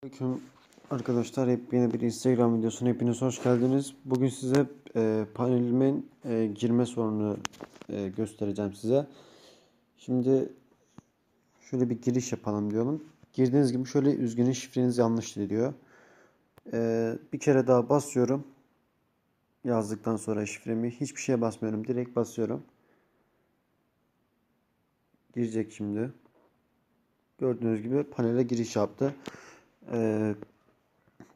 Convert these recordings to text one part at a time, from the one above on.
Selamünaleyküm arkadaşlar hep yeni bir Instagram videosuna hepiniz hoş geldiniz. Bugün size e, panelimin e, girme sorununu e, göstereceğim size. Şimdi şöyle bir giriş yapalım diyorum. Girdiğiniz gibi şöyle üzgünün şifreniz yanlış diyor. E, bir kere daha basıyorum. Yazdıktan sonra şifremi hiçbir şeye basmıyorum. Direkt basıyorum. Girecek şimdi. Gördüğünüz gibi panele giriş yaptı. Ee,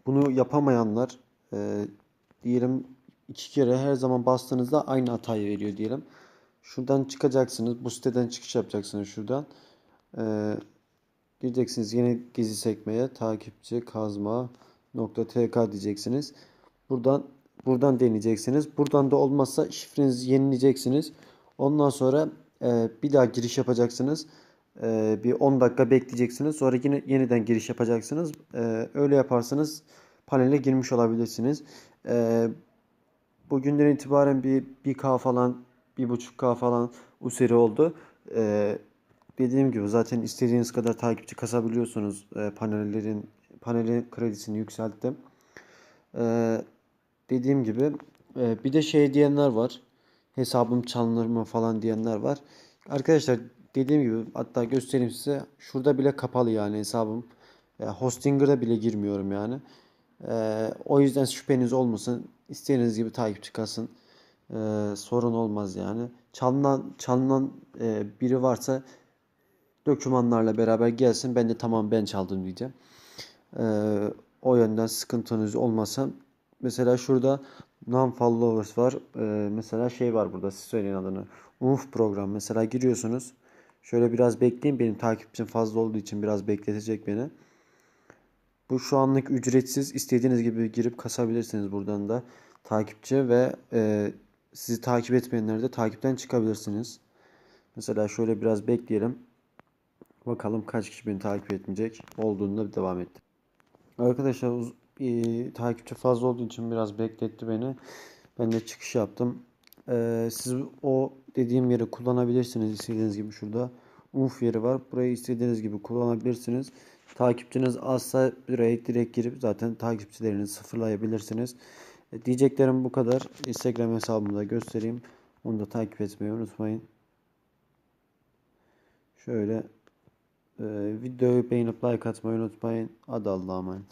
bunu yapamayanlar e, diyelim iki kere her zaman bastığınızda aynı hatayı veriyor diyelim. Şuradan çıkacaksınız. Bu siteden çıkış yapacaksınız şuradan. Ee, gireceksiniz yeni gizli sekmeye takipçi kazma nokta tk diyeceksiniz. Buradan buradan deneyeceksiniz. Buradan da olmazsa şifrenizi yenileyeceksiniz. Ondan sonra e, bir daha giriş yapacaksınız. Ee, bir 10 dakika bekleyeceksiniz. Sonra yine yeniden giriş yapacaksınız. Ee, öyle yaparsanız panele girmiş olabilirsiniz. Ee, bugünden itibaren bir 1K falan 1.5K falan useri oldu. Dediğim gibi zaten istediğiniz kadar takipçi kasabiliyorsunuz. Panellerin panelin kredisini yükselttim. Dediğim gibi e, bir de şey diyenler var. Hesabım çalınır mı falan diyenler var. Arkadaşlar dediğim gibi hatta göstereyim size. Şurada bile kapalı yani hesabım. E, Hostinger'da bile girmiyorum yani. E, o yüzden şüpheniz olmasın. İstediğiniz gibi takipçi kasın. E, sorun olmaz yani. Çalınan, çalınan e, biri varsa dokümanlarla beraber gelsin. Ben de tamam ben çaldım diyeceğim. E, o yönden sıkıntınız olmasa. Mesela şurada non-followers var. E, mesela şey var burada. Siz söyleyin adını. UNF program. Mesela giriyorsunuz. Şöyle biraz bekleyin. Benim takipçim fazla olduğu için biraz bekletecek beni. Bu şu anlık ücretsiz. İstediğiniz gibi girip kasabilirsiniz buradan da. Takipçi ve e, sizi takip etmeyenleri de takipten çıkabilirsiniz. Mesela şöyle biraz bekleyelim. Bakalım kaç kişi beni takip etmeyecek. Olduğunda devam etti. Arkadaşlar e, takipçi fazla olduğu için biraz bekletti beni. Ben de çıkış yaptım. E, siz o dediğim yeri kullanabilirsiniz istediğiniz gibi şurada. Unf yeri var. Burayı istediğiniz gibi kullanabilirsiniz. Takipçiniz azsa buraya direkt girip zaten takipçilerinizi sıfırlayabilirsiniz. E, diyeceklerim bu kadar. Instagram hesabımı da göstereyim. Onu da takip etmeyi unutmayın. Şöyle e, videoyu beğenip like atmayı unutmayın. Hadi Allah'a emanet.